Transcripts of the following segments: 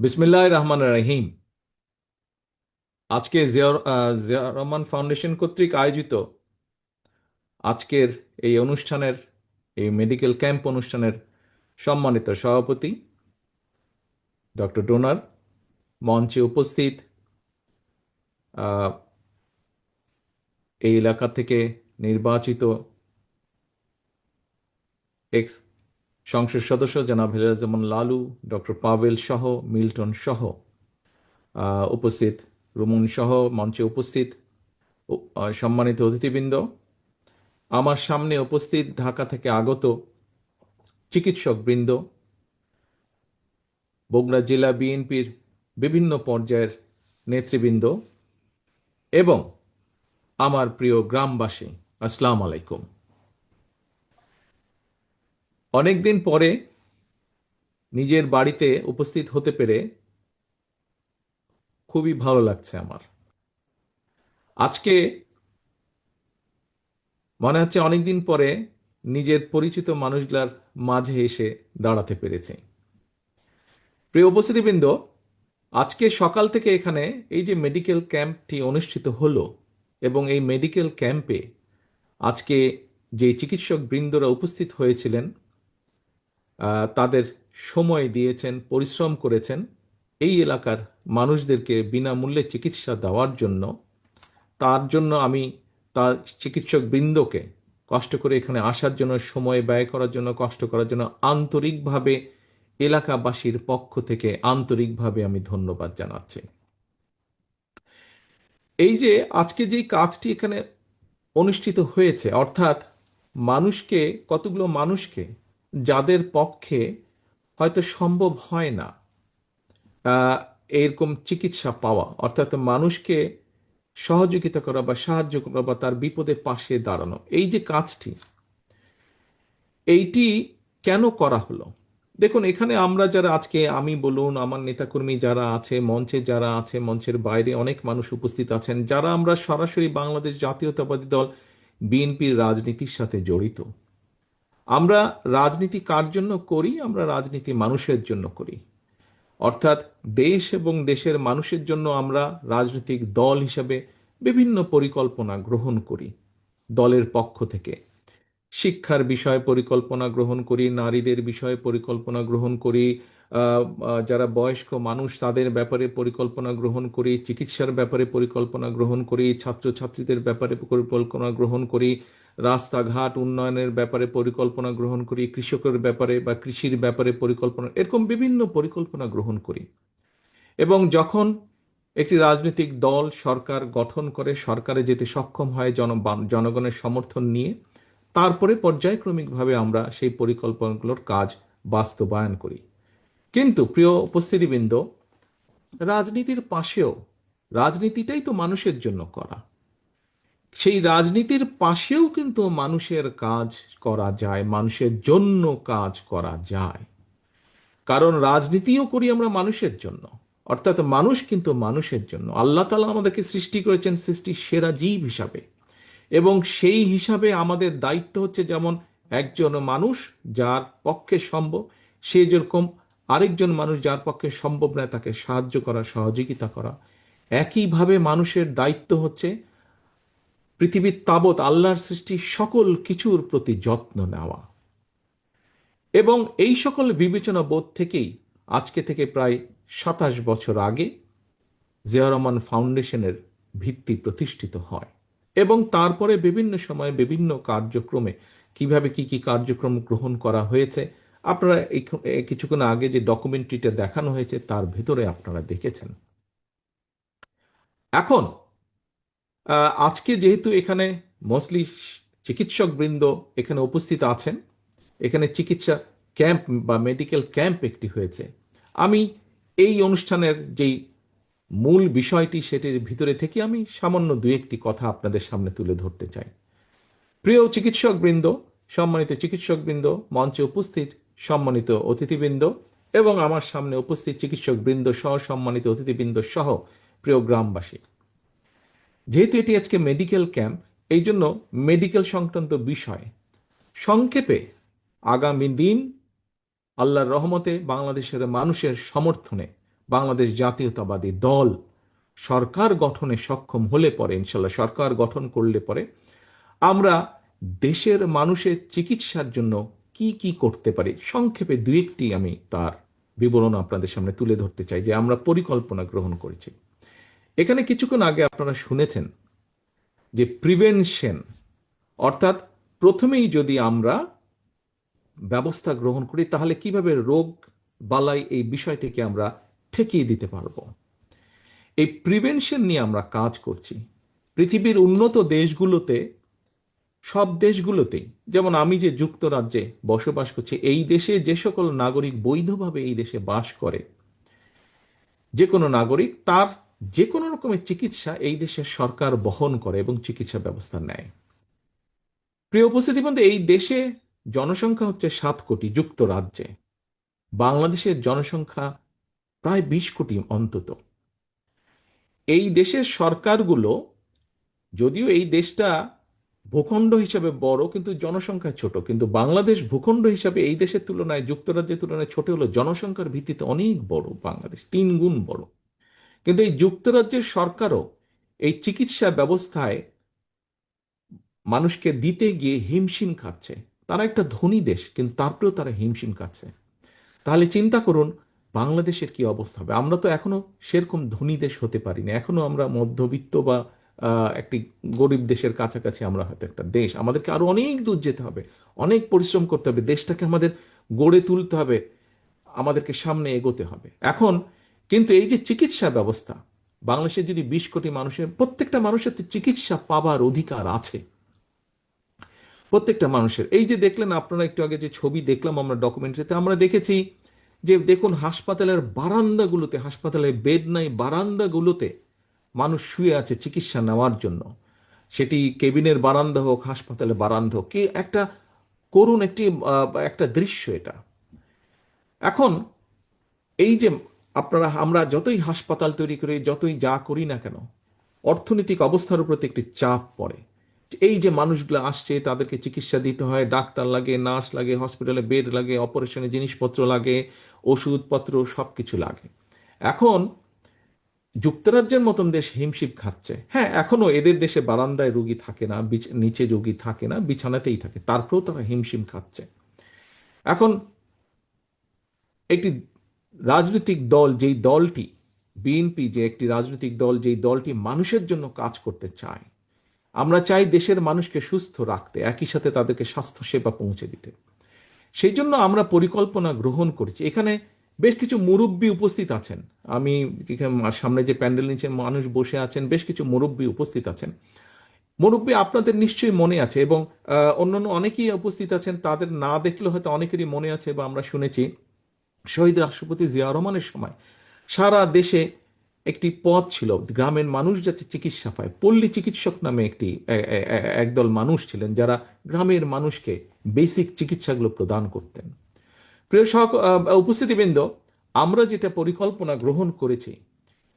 বিসমিল্লাহ রহমান রহিম আজকে আহ, রহমান ফাউন্ডেশন কর্তৃক আয়োজিত আজকের এই অনুষ্ঠানের এই মেডিকেল ক্যাম্প অনুষ্ঠানের সম্মানিত সভাপতি ডক্টর ডোনার মঞ্চে উপস্থিত এই এলাকা থেকে নির্বাচিত এক্স সংসদ সদস্য জনাব হিলাজমান লালু, ডক্টর পাভেল সহ, মিল্টন সহ উপস্থিত রুমন সহ, মঞ্চে উপস্থিত সম্মানিত অতিথিবৃন্দ। আমার সামনে উপস্থিত ঢাকা থেকে আগত চিকিৎসক বৃন্দ, বগুড়া জেলা বিএনপির বিভিন্ন পর্যায়ের নেতৃবৃন্দ এবং আমার প্রিয় গ্রামবাসী, আসসালাম আলাইকুম। অনেকদিন পরে নিজের বাড়িতে উপস্থিত হতে পেরে খুবই ভালো লাগছে আমার। আজকে মনে হচ্ছে অনেকদিন পরে নিজের পরিচিত মানুষগুলার মাঝে এসে দাঁড়াতে পেরেছি। প্রিয় উপস্থিতিবৃন্দ, আজকে সকাল থেকে এখানে এই যে মেডিকেল ক্যাম্পটি অনুষ্ঠিত হলো এবং এই মেডিকেল ক্যাম্পে আজকে যে চিকিৎসক বৃন্দরা উপস্থিত হয়েছিলেন তাদের সময় দিয়েছেন, পরিশ্রম করেছেন এই এলাকার মানুষদেরকে বিনামূল্যে চিকিৎসা দেওয়ার জন্য। তার জন্য আমি তার চিকিৎসক বৃন্দকে কষ্ট করে এখানে আসার জন্য, সময় ব্যয় করার জন্য, কষ্ট করার জন্য আন্তরিকভাবে এলাকাবাসীর পক্ষ থেকে আন্তরিকভাবে আমি ধন্যবাদ জানাচ্ছি। এই যে আজকে যেই কাজটি এখানে অনুষ্ঠিত হয়েছে, অর্থাৎ মানুষকে, কতগুলো মানুষকে যাদের পক্ষে হয়তো সম্ভব হয় না এরকম চিকিৎসা পাওয়া, অর্থাৎ মানুষকে সহযোগিতা করা বা সাহায্য করা বা তার বিপদে পাশে দাঁড়ানো, এই যে কাজটি, এইটি কেন করা হলো? দেখুন, এখানে আমরা যারা আজকে, আমি বলুন, আমার নেতাকর্মী যারা আছে, মঞ্চে যারা আছে, মঞ্চের বাইরে অনেক মানুষ উপস্থিত আছেন, যারা আমরা সরাসরি বাংলাদেশ জাতীয়তাবাদী দল, বিএনপির রাজনীতির সাথে জড়িত। আমরা রাজনীতি কার জন্য করি? আমরা রাজনীতি মানুষের জন্য করি। অর্থাৎ দেশ এবং দেশের মানুষের জন্য আমরা রাজনৈতিক দল হিসাবে বিভিন্ন পরিকল্পনা গ্রহণ করি দলের পক্ষ থেকে। শিক্ষার বিষয়ে পরিকল্পনা গ্রহণ করি, নারীদের বিষয়ে পরিকল্পনা গ্রহণ করি যারা বয়স্ক মানুষ তাদের ব্যাপারে পরিকল্পনা গ্রহণ করি, চিকিৎসার ব্যাপারে পরিকল্পনা গ্রহণ করি, ছাত্রছাত্রীদের ব্যাপারে পরিকল্পনা গ্রহণ করি রাস্তাঘাট উন্নয়নের ব্যাপারে পরিকল্পনা গ্রহণ করি, কৃষকের ব্যাপারে বা কৃষির ব্যাপারে পরিকল্পনা, এরকম বিভিন্ন পরিকল্পনা গ্রহণ করি। এবং যখন একটি রাজনৈতিক দল, সরকার গঠন করে, সরকারে যেতে সক্ষম হয়, জন জনগণের সমর্থন নিয়ে, তারপরে পর্যায়ক্রমিকভাবে আমরা সেই পরিকল্পনাগুলোর কাজ বাস্তবায়ন করি। কিন্তু প্রিয় উপস্থিতিবৃন্দ, রাজনীতির পাশেও রাজনীতিটাই তো মানুষের জন্য করা। সেই রাজনীতির পাশেও কিন্তু মানুষের কাজ করা যায়, মানুষের জন্য কাজ করা যায়। কারণ রাজনীতিও করি আমরা মানুষের জন্য। অর্থাৎ মানুষ কিন্তু মানুষের জন্য। আল্লাহ তালা আমাদেরকে সৃষ্টি করেছেন সৃষ্টির সেরা জীব হিসাবে। এবং সেই হিসাবে আমাদের দায়িত্ব হচ্ছে যেমন একজন মানুষ যার পক্ষে সম্ভব, সে যেরকম আরেকজন মানুষ যার পক্ষে সম্ভব নয় তাকে সাহায্য করা, সহযোগিতা করা। একইভাবে মানুষের দায়িত্ব হচ্ছে পৃথিবীর তাবৎ আল্লাহর সৃষ্টি সকল কিছুর প্রতি যত্ন নেওয়া। এবং এই সকল বিবেচনা বোধ থেকেই আজকে থেকে প্রায় সাতাশ বছর আগে জিয়া রহমান ফাউন্ডেশনের ভিত্তি প্রতিষ্ঠিত হয়। এবং তারপরে বিভিন্ন সময়ে বিভিন্ন কার্যক্রমে কীভাবে কি কি কার্যক্রম গ্রহণ করা হয়েছে, আপনারা কিছুক্ষণ আগে যে ডকুমেন্টারিটা দেখানো হয়েছে তার ভেতরে আপনারা দেখেছেন। এখন আজকে যেহেতু এখানে মোস্টলি চিকিৎসক বৃন্দ এখানে উপস্থিত আছেন, এখানে চিকিৎসা ক্যাম্প বা মেডিকেল ক্যাম্প একটি হয়েছে। আমি এই অনুষ্ঠানের যেই মূল বিষয়টি সেটির ভিতরে থেকে আমি সামান্য দু একটি কথা আপনাদের সামনে তুলে ধরতে চাই। প্রিয় চিকিৎসক বৃন্দ সম্মানিত চিকিৎসক বৃন্দ মঞ্চে উপস্থিত সম্মানিত অতিথিবৃন্দ এবং আমার সামনে উপস্থিত চিকিৎসক বৃন্দ সহ সম্মানিত অতিথিবৃন্দ সহ প্রিয় গ্রামবাসী। যেহেতু এটি আজকে মেডিকেল ক্যাম্প এই জন্য মেডিকেল সংক্রান্ত বিষয়। সংক্ষেপে, আগামী দিন আল্লাহর রহমতে বাংলাদেশের মানুষের সমর্থনে বাংলাদেশ জাতীয়তাবাদী দল সরকার গঠনে সক্ষম হলে পরে ইনশাল্লাহ সরকার গঠন করলে পরে, আমরা দেশের মানুষের চিকিৎসার জন্য কি কি করতে পারি? সংক্ষেপে দু একটি আমি তার বিবরণ আপনাদের সামনে তুলে ধরতে চাই যে আমরা পরিকল্পনা গ্রহণ করেছি। এখানে কিছুক্ষণ আগে আপনারা শুনেছেন যে প্রিভেনশন অর্থাৎ প্রথমেই যদি আমরা ব্যবস্থা গ্রহণ করি, তাহলে কীভাবে রোগ বালাই এই বিষয়টিকে আমরা ঠেকিয়ে দিতে পারব? এই প্রিভেনশন নিয়ে আমরা কাজ করছি। পৃথিবীর উন্নত দেশগুলোতে, সব দেশগুলোতেই, যেমন আমি যে যুক্তরাজ্যে বসবাস করছি, এই দেশে যে সকল নাগরিক বৈধভাবে এই দেশে বাস করে, যে কোনো নাগরিক তার যে কোনো রকমের চিকিৎসা এই দেশের সরকার বহন করে এবং চিকিৎসা ব্যবস্থা নেয়। প্রিয় উপস্থিতি বন্ধু, এই দেশে জনসংখ্যা হচ্ছে সাত কোটি যুক্তরাজ্যে। বাংলাদেশের জনসংখ্যা প্রায় বিশ কোটি অন্তত। এই দেশের সরকারগুলো, যদিও এই দেশটা ভূখণ্ড হিসাবে বড়, কিন্তু জনসংখ্যা ছোট, কিন্তু বাংলাদেশ ভূখণ্ড হিসাবে এই দেশের তুলনায়, যুক্তরাজ্যের তুলনায় ছোট হলো জনসংখ্যার ভিত্তিতে অনেক বড় বাংলাদেশ তিন গুণ বড়। কিন্তু এই যুক্তরাজ্যের সরকারও এই চিকিৎসা ব্যবস্থায় মানুষকে দিতে গিয়ে হিমশিম খাচ্ছে। তারা একটা ধনী দেশ, কিন্তু তারপরেও তারা হিমশিম খাচ্ছে। তাহলে চিন্তা করুন, বাংলাদেশের কি অবস্থা হবে? আমরা তো এখনও সেরকম ধনী দেশ হতে পারিনি। এখনও আমরা মধ্যবিত্ত বা একটি গরিব দেশের কাছাকাছি আমরা হয়তো একটা দেশ। আমাদেরকে আরও অনেক দূর যেতে হবে। অনেক পরিশ্রম করতে হবে। দেশটাকে আমাদের গড়ে তুলতে হবে। আমাদেরকে সামনে এগোতে হবে। এখন কিন্তু এই যে চিকিৎসা ব্যবস্থা, বাংলাদেশে যদি বিশ কোটি মানুষের, প্রত্যেকটা মানুষের চিকিৎসা পাবার অধিকার আছে। প্রত্যেকটা মানুষের। এই যে দেখলেন আপনারা একটু আগে যে ছবি দেখলাম আমরা ডকুমেন্টারিতে আমরা দেখেছি যে দেখুন হাসপাতালের বারান্দাগুলোতে হাসপাতালে বেড নাই, বারান্দাগুলোতে মানুষ শুয়ে আছে চিকিৎসা নেওয়ার জন্য। সেটি কেবিনের বারান্দা হোক, হাসপাতালের বারান্দা হোক, কি একটা করুন একটি একটা দৃশ্য এটা। এখন এই যে আপনারা, আমরা যতই হাসপাতাল তৈরি করি, যতই যা করি না কেন, অর্থনৈতিক অবস্থার উপর একটি চাপ পড়ে। এই যে মানুষগুলো আসছে, তাদেরকে চিকিৎসা দিতে হয়, ডাক্তার লাগে, নার্স লাগে, হসপিটালে বেড লাগে, অপারেশনে জিনিসপত্র লাগে, ওষুধপত্র সব কিছু লাগে। এখন যুক্তরাজ্যের মতন দেশ হিমশিম খাচ্ছে। হ্যাঁ এখনও এদের দেশে বারান্দায় রুগী থাকে না নিচে রুগী থাকে না, বিছানাতেই থাকে, তারপরেও তারা হিমশিম খাচ্ছে। এখন একটি রাজনৈতিক দল যেই দলটি, বিএনপি যে একটি রাজনৈতিক দল, যেই দলটি মানুষের জন্য কাজ করতে চায়, আমরা চাই দেশের মানুষকে সুস্থ রাখতে, একই সাথে তাদেরকে স্বাস্থ্য সেবা পৌঁছে দিতে। সেই জন্য আমরা পরিকল্পনা গ্রহণ করেছি। এখানে বেশ কিছু মুরব্বী উপস্থিত আছেন। আমি সামনে যে প্যান্ডেল নিচে মানুষ বসে আছেন, বেশ কিছু মুরব্বী উপস্থিত আছেন। মুরব্বী আপনাদের নিশ্চয়ই মনে আছে এবং অন্যান্য অনেকেই উপস্থিত আছেন। তাদের না দেখলে হয়তো অনেকেরই মনে আছে বা আমরা শুনেছি। শহীদ রাষ্ট্রপতি জিয়া রহমানের সময় সারা দেশে একটি পথ ছিল, গ্রামের মানুষ যাতে চিকিৎসা পায়। পল্লী চিকিৎসক নামে একটি একদল মানুষ ছিলেন যারা গ্রামের মানুষকে বেসিক চিকিৎসাগুলো প্রদান করতেন। প্রিয় সহ উপস্থিতিবৃন্দ, আমরা যেটা পরিকল্পনা গ্রহণ করেছি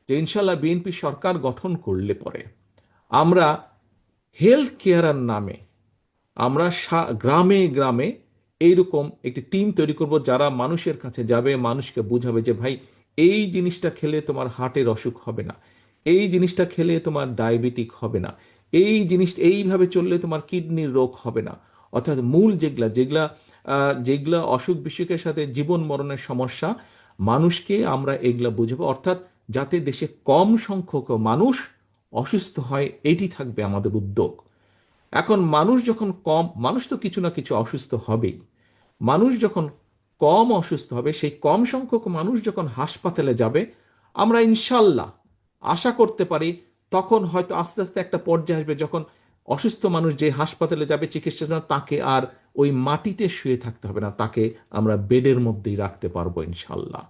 যে ইনশাল্লাহ বিএনপি সরকার গঠন করলে পরে আমরা হেলথ কেয়ারের নামে আমরা গ্রামে গ্রামে এইরকম একটি টিম তৈরি করব যারা মানুষের কাছে যাবে, মানুষকে বুঝাবে যে, ভাই, এই জিনিসটা খেলে তোমার হার্টের অসুখ হবে না। এই জিনিসটা খেলে তোমার ডায়াবেটিক হবে না। এই জিনিস, এইভাবে চললে তোমার কিডনির রোগ হবে না। অর্থাৎ মূল যেগুলা যেগুলা যেগুলা অসুখ বিসুখের সাথে জীবন মরণের সমস্যা, মানুষকে আমরা এগুলা বুঝব। অর্থাৎ যাতে দেশে কম সংখ্যক মানুষ অসুস্থ হয়, এটি থাকবে আমাদের উদ্যোগ। এখন মানুষ যখন কম, মানুষ তো কিছু না কিছু অসুস্থ হবেই। মানুষ যখন কম অসুস্থ হবে, সেই কম সংখ্যক মানুষ যখন হাসপাতালে যাবে, আমরা ইনশাল্লাহ আশা করতে পারি তখন হয়তো আস্তে আস্তে একটা পর্যায়ে আসবে যখন অসুস্থ মানুষ যে হাসপাতালে যাবে চিকিৎসার জন্য, তাকে আর ওই মাটিতে শুয়ে থাকতে হবে না, তাকে আমরা বেডের মধ্যেই রাখতে পারব ইনশাল্লাহ।